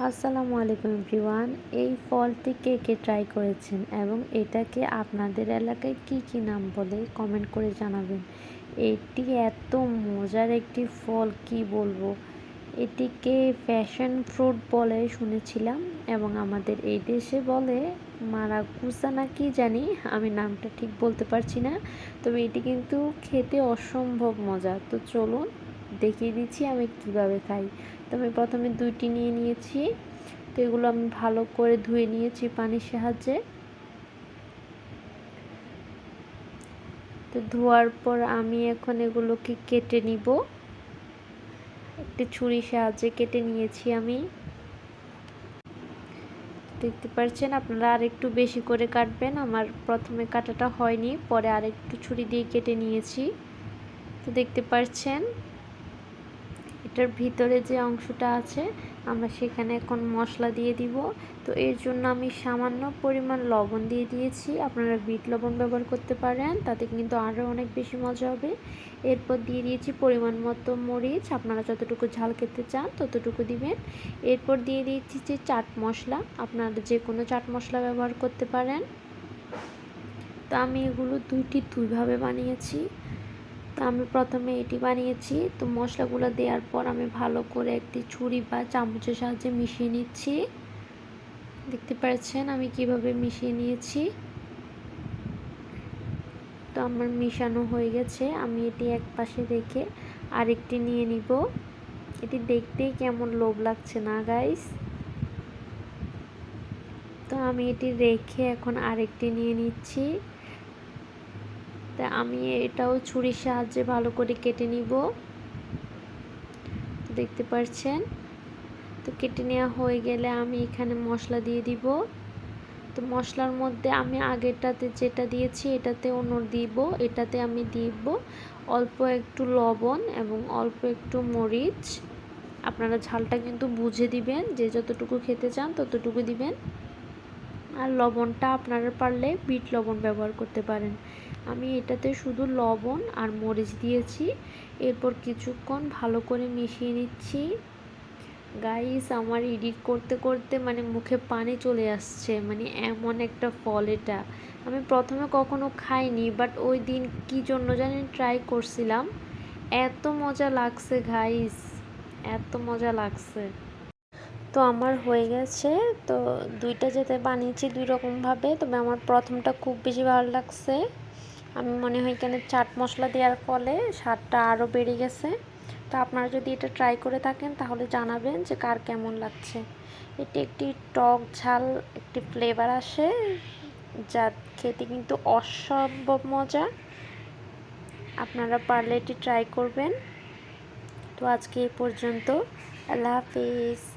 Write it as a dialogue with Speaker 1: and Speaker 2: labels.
Speaker 1: আসসালামু আলাইকুম এভরিওয়ান। এই ফলটি কে কে ট্রাই করেছেন এবং এটাকে আপনাদের এলাকায় কি কি নাম বলে কমেন্ট করে জানাবেন। এটি এত মজার একটি ফল, কি বলব? এটিকে ফ্যাশন ফ্রুট বলে শুনেছিলাম এবং আমাদের এই দেশে বলে মারাকুসা না কি জানি, আমি নামটা ঠিক বলতে পারছি না। তবে এটি কিন্তু খেতে অসম্ভব মজা। তো চলুন দেখিয়ে দিচ্ছি আমি কীভাবে খাই। তো আমি প্রথমে দুইটি নিয়ে নিয়েছি। তো এগুলো আমি ভালো করে ধুয়ে নিয়েছি পানির সাহায্যে। তো ধোয়ার পর আমি এখন এগুলোকে কেটে নিব। একটি ছুরির সাহায্যে কেটে নিয়েছি আমি। দেখতে পাচ্ছেন আপনারা আর একটু বেশি করে কাটবেন। আমার প্রথমে কাটাটা হয়নি, পরে আর একটু ছুরি দিয়ে কেটে নিয়েছি। তো দেখতে পাচ্ছেন এটার ভিতরে যে অংশটা আছে, আমরা সেখানে এখন মশলা দিয়ে দিব। তো এর জন্য আমি সামান্য পরিমাণ লবণ দিয়ে দিয়েছি। আপনারা বিট লবণ ব্যবহার করতে পারেন, তাতে কিন্তু আরও অনেক বেশি মজা হবে। এরপর দিয়ে দিয়েছি পরিমাণ মতো মরিচ। আপনারা যতটুকু ঝাল খেতে চান ততটুকু দিবেন। এরপর দিয়ে দিয়েছি যে চাট মশলা। আপনারা যে কোনো চাট মশলা ব্যবহার করতে পারেন। তো আমি এগুলো দুইটি দুইভাবে বানিয়েছি। আমি প্রথমে এটি বানিয়েছি। তো মশলাগুলো দেওয়ার পর আমি ভালো করে একটি ছুরি বা চামচের সাহায্যে মিশিয়ে নিচ্ছি। দেখতে পাচ্ছেন আমি কীভাবে মিশিয়ে নিয়েছি। তো আমার মিশানো হয়ে গেছে। আমি এটি এক পাশে রেখে আরেকটি নিয়ে নিব। এটি দেখতেই কেমন লোভ লাগছে না গাইস তো আমি এটি রেখে এখন আরেকটি নিয়ে নিচ্ছি। তা আমি এটাও ছুরির সাহায্যে ভালো করে কেটে নিব। দেখতে পাচ্ছেন তো কেটে নেওয়া হয়ে গেলে আমি এখানে মশলা দিয়ে দিব। তো মশলার মধ্যে আমি আগেরটাতে যেটা দিয়েছি এটাতে অন্য দিব, এটাতে আমি দিব অল্প একটু লবণ এবং অল্প একটু মরিচ। আপনারা ঝালটা কিন্তু বুঝে দিবেন, যে যতটুকু খেতে চান ততটুকু দিবেন। আর লবণটা আপনারা পারলে বিট লবণ ব্যবহার করতে পারেন। আমি এটাতে শুধু লবণ আর মরিচ দিয়েছি। এরপর কিছুক্ষণ ভালো করে মিশিয়ে নিচ্ছি। গাইস আমার এডিট করতে করতে মানে মুখে পানি চলে আসছে। মানে এমন একটা ফল এটা। আমি প্রথমে কখনো খাইনি বাট ওই দিন কি জন্য জানি ট্রাই করছিলাম। এত মজা লাগছে গাইস এত মজা লাগছে। তো আমার হয়ে গেছে। তো দুইটা যেতে বানিয়েছি দুই রকমভাবে তবে আমার প্রথমটা খুব বেশি ভালো লাগছে। আমি মনে হয় এখানে চাট মশলা দেওয়ার ফলে স্বাদটা আরও বেড়ে গেছে। তো আপনারা যদি এটা ট্রাই করে থাকেন তাহলে জানাবেন যে কার কেমন লাগছে। এটি একটি টক ঝাল, একটি ফ্লেভার আসে, যা খেতে কিন্তু অসম্ভব মজা। আপনারা পারলে এটি ট্রাই করবেন। তো আজকে এই পর্যন্ত। আল্লাহ হাফিজ।